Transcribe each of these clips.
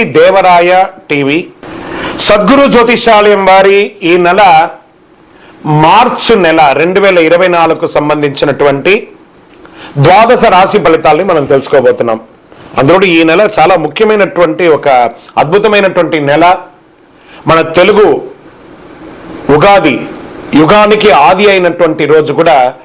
Devaraya TV. Sadhguru జ్యోతిషాలయం వారి ఈ నెల మార్చ్ నెల రెండు వేల ఇరవై నాలుగుకు సంబంధించినటువంటి ద్వాదశ రాశి ఫలితాల్ని మనం తెలుసుకోబోతున్నాం. అందులో ఈ నెల చాలా ముఖ్యమైనటువంటి ఒక అద్భుతమైనటువంటి నెల. మన తెలుగు ఉగాది యుగానికి ఆది అయినటువంటి రోజు కూడా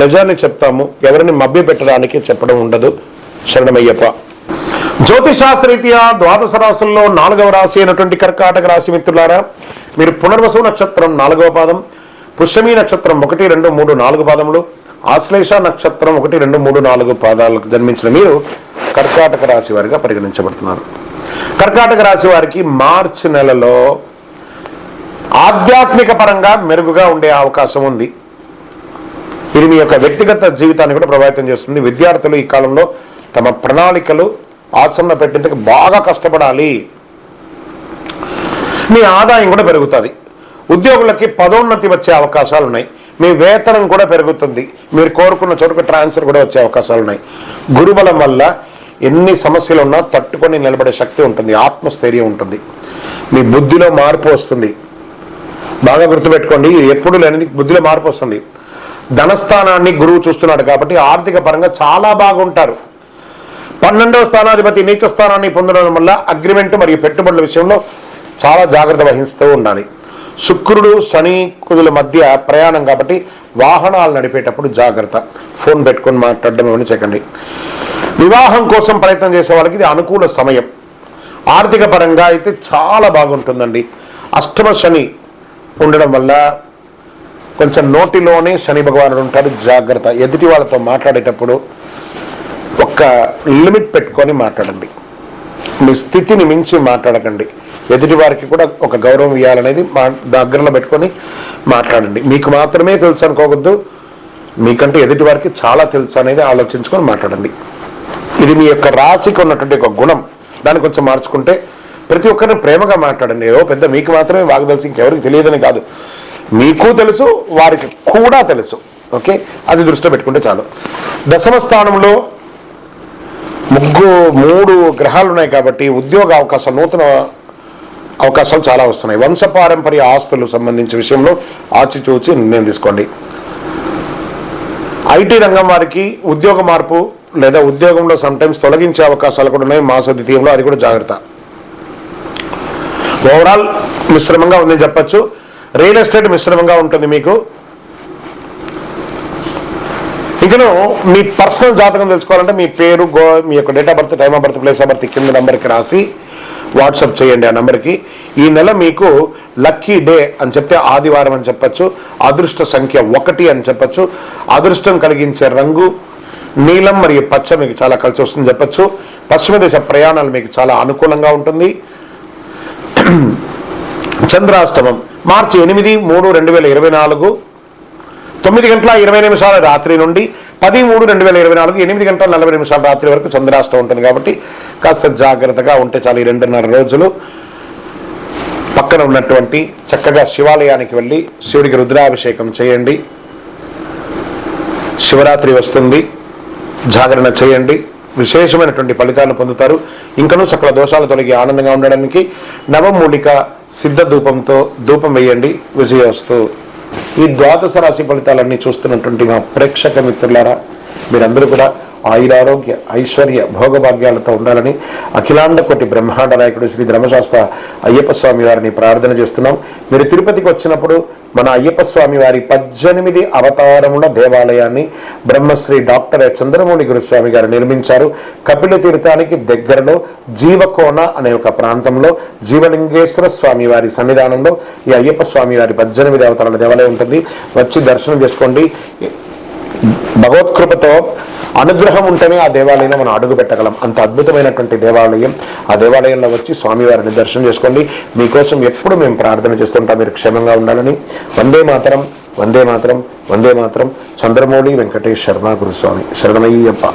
నిజాన్ని చెప్తాము ఎవరిని మభ్య పెట్టడానికి చెప్పడం ఉండదు. శరణమయ్యప్ప. రీత్యా ద్వాదశ రాశుల్లో నాలుగవ రాశి అయినటువంటి కర్కాటక రాశి మిత్రులారా మీరు పునర్వసు నక్షత్రం నాలుగవ పాదం పుష్యమి నక్షత్రం ఒకటి రెండు మూడు నాలుగు పాదములు ఆశ్లేష నక్షత్రం ఒకటి రెండు మూడు నాలుగు పాదాలకు జన్మించిన మీరు కర్కాటక రాశి వారిగా పరిగణించబడుతున్నారు. కర్కాటక రాశి వారికి మార్చి నెలలో ఆధ్యాత్మిక పరంగా మెరుగుగా ఉండే అవకాశం ఉంది. ఇది మీ యొక్క వ్యక్తిగత జీవితాన్ని కూడా ప్రభావితం చేస్తుంది. విద్యార్థులు ఈ కాలంలో తమ ప్రణాళికలు ఆచరణ పెట్టేందుకు బాగా కష్టపడాలి. మీ ఆదాయం కూడా పెరుగుతుంది. ఉద్యోగులకి పదోన్నతి వచ్చే అవకాశాలు ఉన్నాయి. మీ వేతనం కూడా పెరుగుతుంది. మీరు కోరుకున్న చోటుకు ట్రాన్స్ఫర్ కూడా వచ్చే అవకాశాలు ఉన్నాయి. గురుబలం వల్ల ఎన్ని సమస్యలు ఉన్నా తట్టుకొని నిలబడే శక్తి ఉంటుంది. ఆత్మస్థైర్యం ఉంటుంది. మీ బుద్ధిలో మార్పు వస్తుంది. బాగా గుర్తుపెట్టుకోండి. ఎప్పుడు లేనిది బుద్ధిలో మార్పు వస్తుంది. ధనస్థానాన్ని గురువు చూస్తున్నాడు కాబట్టి ఆర్థిక పరంగా చాలా బాగుంటారు. పన్నెండవ స్థానాధిపతి నీచ స్థానాన్ని పొందడం వల్ల అగ్రిమెంట్ మరియు పెట్టుబడుల విషయంలో చాలా జాగ్రత్త వహిస్తూ ఉండాలి. శుక్రుడు శని కుదుల మధ్య ప్రయాణం కాబట్టి వాహనాలు నడిపేటప్పుడు జాగ్రత్త. ఫోన్ పెట్టుకొని మాట్లాడడం ఏమని చేయకండి. వివాహం కోసం ప్రయత్నం చేసే వాళ్ళకి ఇది అనుకూల సమయం. ఆర్థిక పరంగా అయితే చాలా బాగుంటుందండి. అష్టమ శని ఉండడం వల్ల కొంచెం నోటిలోనే శని భగవానుడు ఉంటాడు జాగ్రత్త. ఎదుటి వాళ్ళతో మాట్లాడేటప్పుడు ఒక్క లిమిట్ పెట్టుకొని మాట్లాడండి. మీ స్థితిని మించి మాట్లాడకండి. ఎదుటి వారికి కూడా ఒక గౌరవం ఇవ్వాలనేది మా దగ్గరలో పెట్టుకొని మాట్లాడండి. మీకు మాత్రమే తెలుసు అనుకోవద్దు. మీకంటే ఎదుటి వారికి చాలా తెలుసు అనేది ఆలోచించుకొని మాట్లాడండి. ఇది మీ యొక్క రాశికి ఉన్నటువంటి ఒక గుణం. దాన్ని కొంచెం మార్చుకుంటే ప్రతి ఒక్కరిని ప్రేమగా మాట్లాడండి. ఏదో పెద్ద మీకు మాత్రమే బాగా తెలుసు ఇంకెవరికి తెలియదని కాదు. మీకు తెలుసు వారికి కూడా తెలుసు. ఓకే? అది దృష్టిలో పెట్టుకుంటే చాలు. దశమ స్థానంలో ముగ్గు మూడు గ్రహాలు ఉన్నాయి కాబట్టి ఉద్యోగ అవకాశాలు నూతన అవకాశాలు చాలా వస్తున్నాయి. వంశపారంపర్య ఆస్తులు సంబంధించిన విషయంలో ఆచిచూచి నిర్ణయం తీసుకోండి. ఐటీ రంగం వారికి ఉద్యోగ మార్పు లేదా ఉద్యోగంలో సమ్టైమ్స్ తొలగించే అవకాశాలు కూడా ఉన్నాయి. మాస ద్వితీయంలో అది కూడా జాగ్రత్త. ఓవరాల్ మిశ్రమంగా ఉందని చెప్పొచ్చు. రియల్ ఎస్టేట్ మిశ్రమంగా ఉంటుంది మీకు. ఇకను మీ పర్సనల్ జాతకం తెలుసుకోవాలంటే మీ పేరు గో మీ యొక్క date of birth time of birth place of birth కింద నెంబర్కి రాసి వాట్సాప్ చేయండి ఆ నెంబర్కి. ఈ నెల మీకు లక్కీ డే అని చెప్తే ఆదివారం అని చెప్పొచ్చు అదృష్ట సంఖ్య ఒకటి అని చెప్పచ్చు అదృష్టం కలిగించే రంగు నీలం మరియు పచ్చ మీకు చాలా కలిసి వస్తుంది చెప్పచ్చు పశ్చిమ దేశ ప్రయాణాలు మీకు చాలా అనుకూలంగా ఉంటుంది. చంద్రాష్టమం మార్చి ఎనిమిది మూడు రెండు వేల ఇరవై నాలుగు. తొమ్మిది గంటల ఇరవై నిమిషాల రాత్రి నుండి పది మూడు రెండు వేల ఇరవై నాలుగు ఎనిమిది గంటల నలభై నిమిషాల రాత్రి వరకు చంద్రాష్టం ఉంటుంది కాబట్టి కాస్త జాగ్రత్తగా ఉంటే చాలు ఈ రెండున్నర రోజులు. పక్కన ఉన్నటువంటి చక్కగా శివాలయానికి వెళ్ళి శివుడికి రుద్రాభిషేకం చేయండి. శివరాత్రి వస్తుంది. జాగరణ చేయండి. విశేషమైనటువంటి ఫలితాలను పొందుతారు. ఇంకనూ సకల దోషాలు తొలగి ఆనందంగా ఉండడానికి నవమూలిక సిద్ధ ధూపంతో ధూపం వేయండి విజయోస్తు ఈ ద్వాదశ రాశి ఫలితాలన్నీ చూస్తున్నటువంటి మా ప్రేక్షక మిత్రులారా మీరందరూ కూడా ఆయురారోగ్య ఐశ్వర్య భోగభాగ్యాలతో ఉండాలని అఖిలాండ కోటి బ్రహ్మాండ నాయకుడు శ్రీ ధర్మశాస్త్ర అయ్యప్ప స్వామి వారిని ప్రార్థన చేస్తున్నాం. మీరు తిరుపతికి వచ్చినప్పుడు మన అయ్యప్ప స్వామి వారి పద్దెనిమిది అవతారముల దేవాలయాన్ని బ్రహ్మశ్రీ డాక్టర్ చంద్రమౌళి గురుస్వామి గారు నిర్మించారు. కపిల తీర్థానికి దగ్గరలో జీవకోన అనే ఒక ప్రాంతంలో జీవలింగేశ్వర స్వామి వారి సన్నిధానంలో ఈ అయ్యప్ప స్వామి వారి పద్దెనిమిది అవతారాల దేవాలయం ఉంటుంది. వచ్చి దర్శనం చేసుకోండి. భగవత్కృపతో అనుగ్రహం ఉంటేనే ఆ దేవాలయంలో మనం అడుగు పెట్టగలం. అంత అద్భుతమైనటువంటి దేవాలయం. ఆ దేవాలయంలో వచ్చి స్వామివారిని దర్శనం చేసుకోండి. మీకోసం ఎప్పుడు మేము ప్రార్థన చేస్తుంటాం. మీరు క్షేమంగా ఉండాలని. వందే మాతరం వందే మాతరం వందే మాతరం. చంద్రమౌళి వెంకటేష్ శర్మ గురుస్వామి. శరణమయ్యప్ప